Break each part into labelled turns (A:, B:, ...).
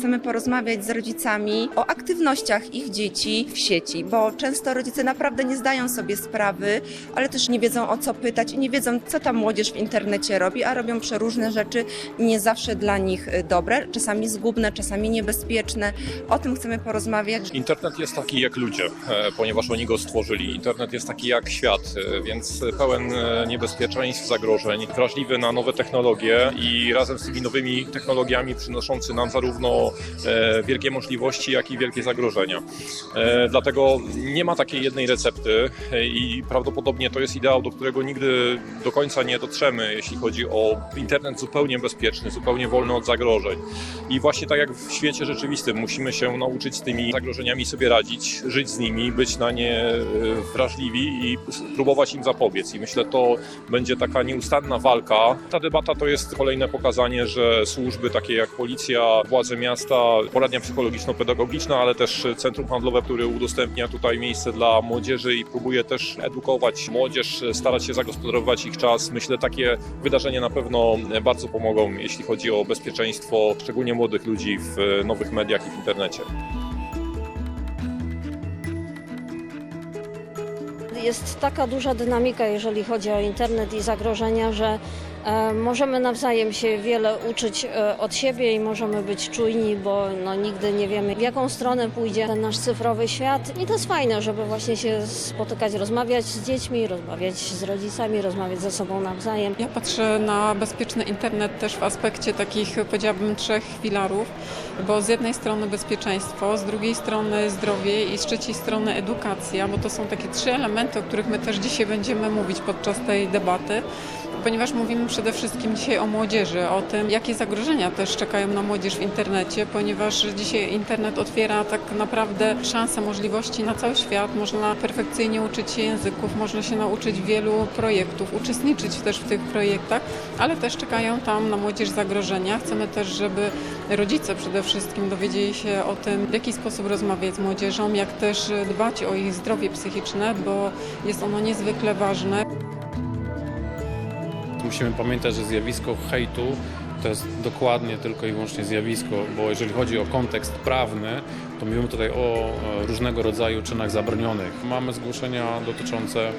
A: chcemy porozmawiać z rodzicami o aktywnościach ich dzieci w sieci, bo często rodzice naprawdę nie zdają sobie sprawy, ale też nie wiedzą o co pytać i nie wiedzą, co ta młodzież w internecie robi, a robią przeróżne rzeczy nie zawsze dla nich y, dobre, czasami zgubne, czasami niebezpieczne. O tym chcemy porozmawiać.
B: Internet jest taki jak ludzie, e, ponieważ oni go stworzyli. Internet jest taki jak świat, e, więc pełen e, niebezpieczeństw, zagrożeń, wrażliwy na nowe technologie i razem z tymi nowymi technologiami przynoszący nam zarówno e, wielkie możliwości, jak i wielkie zagrożenia. E, Dlatego nie ma takiej jednej recepty i prawdopodobnie to jest ideał, do którego nigdy do końca nie dotrzemy, jeśli chodzi o internet zupełnie bezpieczny, zupełnie wolny od zagrożeń. I właśnie tak jak w świecie rzeczywistym musimy się nauczyć z tymi zagrożeniami sobie radzić, żyć z nimi, być na nie e, wrażliwi i próbować im zapobiec. I myślę, to będzie taka nieustanna walka. Ta debata to jest kolejne pokazanie, że służby takie jak policja, władze miasta, poradnia psychologiczno-pedagogiczna, ale też centrum handlowe, które udostępnia tutaj miejsce dla młodzieży i próbuje też edukować młodzież, starać się zagospodarować ich czas. Myślę, takie wydarzenia na pewno bardzo pomogą, jeśli chodzi o bezpieczeństwo, szczególnie młodych ludzi w nowych mediach i w internecie.
C: Jest taka duża dynamika, jeżeli chodzi o internet i zagrożenia, że możemy nawzajem się wiele uczyć e, od siebie i możemy być czujni, bo no, nigdy nie wiemy, w jaką stronę pójdzie ten nasz cyfrowy świat. I to jest fajne, żeby właśnie się spotykać, rozmawiać z dziećmi, rozmawiać z rodzicami, rozmawiać ze sobą nawzajem.
D: Ja patrzę na bezpieczny internet też w aspekcie takich, powiedziałabym, trzech filarów, bo z jednej strony bezpieczeństwo, z drugiej strony zdrowie i z trzeciej strony edukacja, bo to są takie trzy elementy, o których my też dzisiaj będziemy mówić podczas tej debaty. Ponieważ mówimy przede wszystkim dzisiaj o młodzieży, o tym, jakie zagrożenia też czekają na młodzież w internecie, ponieważ dzisiaj internet otwiera tak naprawdę szanse, możliwości na cały świat. Można perfekcyjnie uczyć się języków, można się nauczyć wielu projektów, uczestniczyć też w tych projektach, ale też czekają tam na młodzież zagrożenia. Chcemy też, żeby rodzice przede wszystkim dowiedzieli się o tym, w jaki sposób rozmawiać z młodzieżą, jak też dbać o ich zdrowie psychiczne, bo jest ono niezwykle ważne.
E: Musimy pamiętać, że zjawisko hejtu to jest dokładnie tylko i wyłącznie zjawisko, bo jeżeli chodzi o kontekst prawny, to mówimy tutaj o e, różnego rodzaju czynach zabronionych. Mamy zgłoszenia dotyczące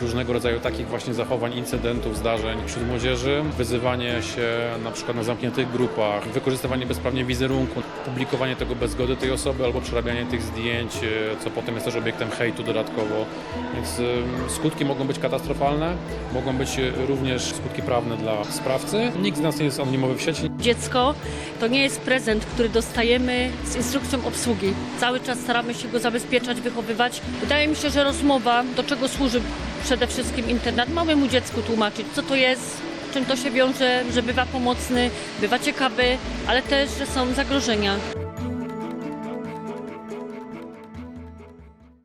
E: różnego rodzaju takich właśnie zachowań, incydentów, zdarzeń wśród młodzieży, wyzywanie się na przykład na zamkniętych grupach, wykorzystywanie bezprawnie wizerunku, publikowanie tego bez zgody tej osoby albo przerabianie tych zdjęć, e, co potem jest też obiektem hejtu dodatkowo. Więc e, skutki mogą być katastrofalne, mogą być również skutki prawne dla sprawcy. Nikt z nas nie jest anonimowy w sieci,
F: Dziecko to nie jest prezent, który dostajemy z instrukcją obsługi. Cały czas staramy się go zabezpieczać, wychowywać. Wydaje mi się, że rozmowa, do czego służy przede wszystkim internet, małemu dziecku tłumaczyć, co to jest, czym to się wiąże, że bywa pomocny, bywa ciekawy, ale też, że są zagrożenia.